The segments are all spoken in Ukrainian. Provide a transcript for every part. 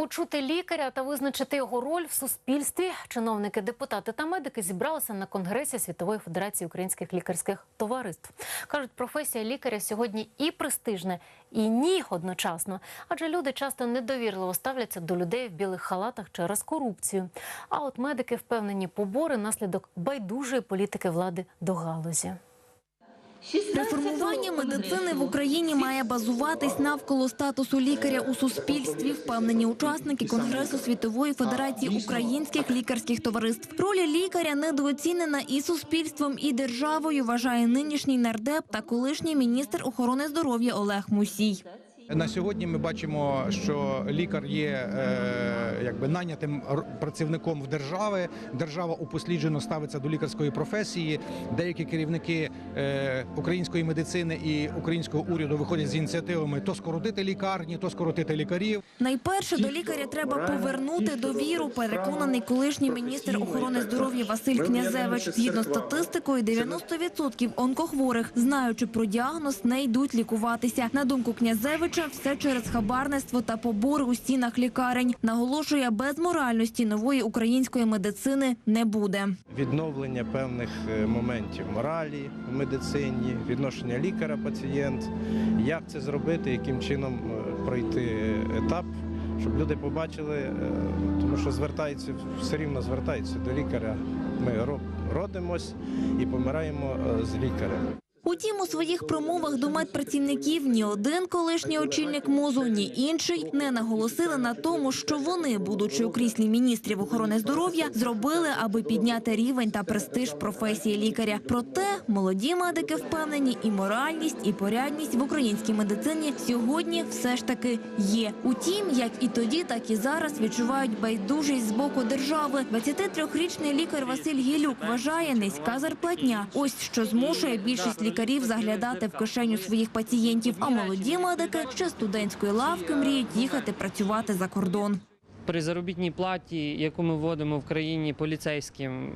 Почути лікаря та визначити його роль в суспільстві. Чиновники, депутати та медики зібралися на конгресі Світової федерації українських лікарських товариств. кажуть, професія лікаря сьогодні і престижна, і ні одночасно, адже люди часто недовірливо ставляться до людей в білих халатах через корупцію. А от медики впевнені, побори наслідок байдужої політики влади до галузі. Реформування медицини в Україні має базуватись навколо статусу лікаря у суспільстві, впевнені учасники Конгресу Світової Федерації українських лікарських товариств. Роль лікаря недооцінена і суспільством, і державою, вважає нинішній нардеп та колишній міністр охорони здоров'я Олег Мусій. На сьогодні ми бачимо, що лікар є е, якби найнятим р- працівником в держави. Держава упосліджено ставиться до лікарської професії. Деякі керівники е, української медицини і українського уряду виходять з ініціативами то скоротити лікарні, то скоротити лікарів. Найперше до лікаря треба повернути довіру. Переконаний колишній міністр охорони здоров'я Василь Князевич. Згідно з статистикою, 90% онкохворих, знаючи про діагноз, не йдуть лікуватися. На думку Князевича, все через хабарництво та побори у стінах лікарень. Наголошує, без моральності нової української медицини не буде. відновлення певних е, моментів моралі в медицині, відношення лікаря-пацієнт, як це зробити, яким чином е, пройти етап, щоб люди побачили, е, тому що звертаються, все рівно звертаються до лікаря. Ми ро- родимось і помираємо з лікарем. Утім, у своїх промовах до медпрацівників ні один колишній очільник МОЗу, ні інший не наголосили на тому, що вони, будучи у кріслі міністрів охорони здоров'я, зробили, аби підняти рівень та престиж професії лікаря. Проте молоді медики впевнені, і моральність, і порядність в українській медицині сьогодні все ж таки є. Утім, як і тоді, так і зараз відчувають байдужість з боку держави. 23-річний лікар Василь Гілюк вважає низька зарплатня. Ось що змушує більшість лікарів заглядати в кишеню своїх пацієнтів. А молоді медики ще студентської лавки мріють їхати працювати за кордон. При заробітній платі, яку ми вводимо в країні поліцейським,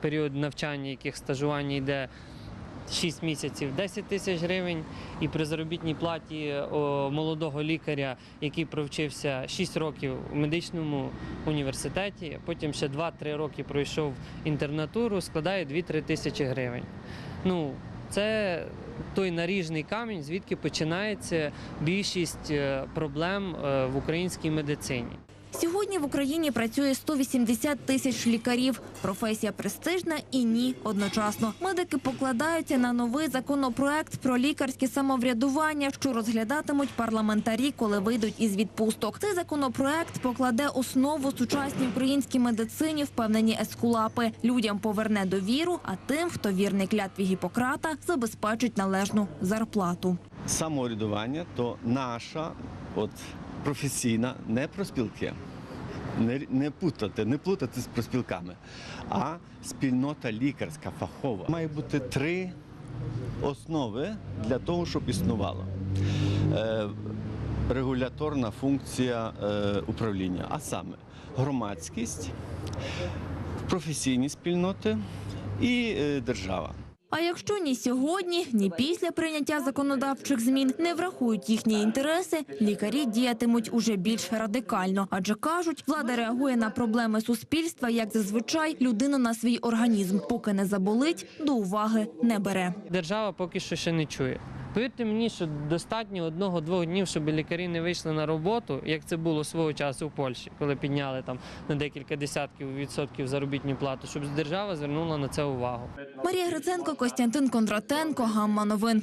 період навчання, яких стажування йде 6 місяців 10 тисяч гривень, і при заробітній платі молодого лікаря, який провчився 6 років у медичному університеті, потім ще 2-3 роки пройшов інтернатуру, складає 2-3 тисячі гривень. Ну, це той наріжний камінь, звідки починається більшість е, проблем е, в українській медицині. Сьогодні в Україні працює 180 тисяч лікарів. Професія престижна і ні одночасно. Медики покладаються на новий законопроект про лікарське самоврядування, що розглядатимуть парламентарі, коли вийдуть із відпусток. Цей законопроект покладе основу сучасній українській медицині, впевнені ескулапи. Людям поверне довіру, а тим, хто вірний клятві Гіппократа, забезпечить належну зарплату. самоврядування то наша от, професійна, не проспілки. Не, не путати, не плутати з проспілками, а спільнота лікарська, фахова. Має бути три основи для того, щоб існувало. Е, регуляторна функція е, управління, а саме громадськість, професійні спільноти і е, держава. А якщо ні сьогодні, ні після прийняття законодавчих змін не врахують їхні інтереси, лікарі діятимуть уже більш радикально. Адже кажуть, влада реагує на проблеми суспільства, як зазвичай людина на свій організм, поки не заболить, до уваги не бере. Держава поки що ще не чує. Повірте мені, що достатньо одного-двох днів, щоб лікарі не вийшли на роботу, як це було свого часу в Польщі, коли підняли там на декілька десятків відсотків заробітну плату, щоб держава звернула на це увагу. Марія Гриценко, Костянтин Кондратенко, Гамма Новин.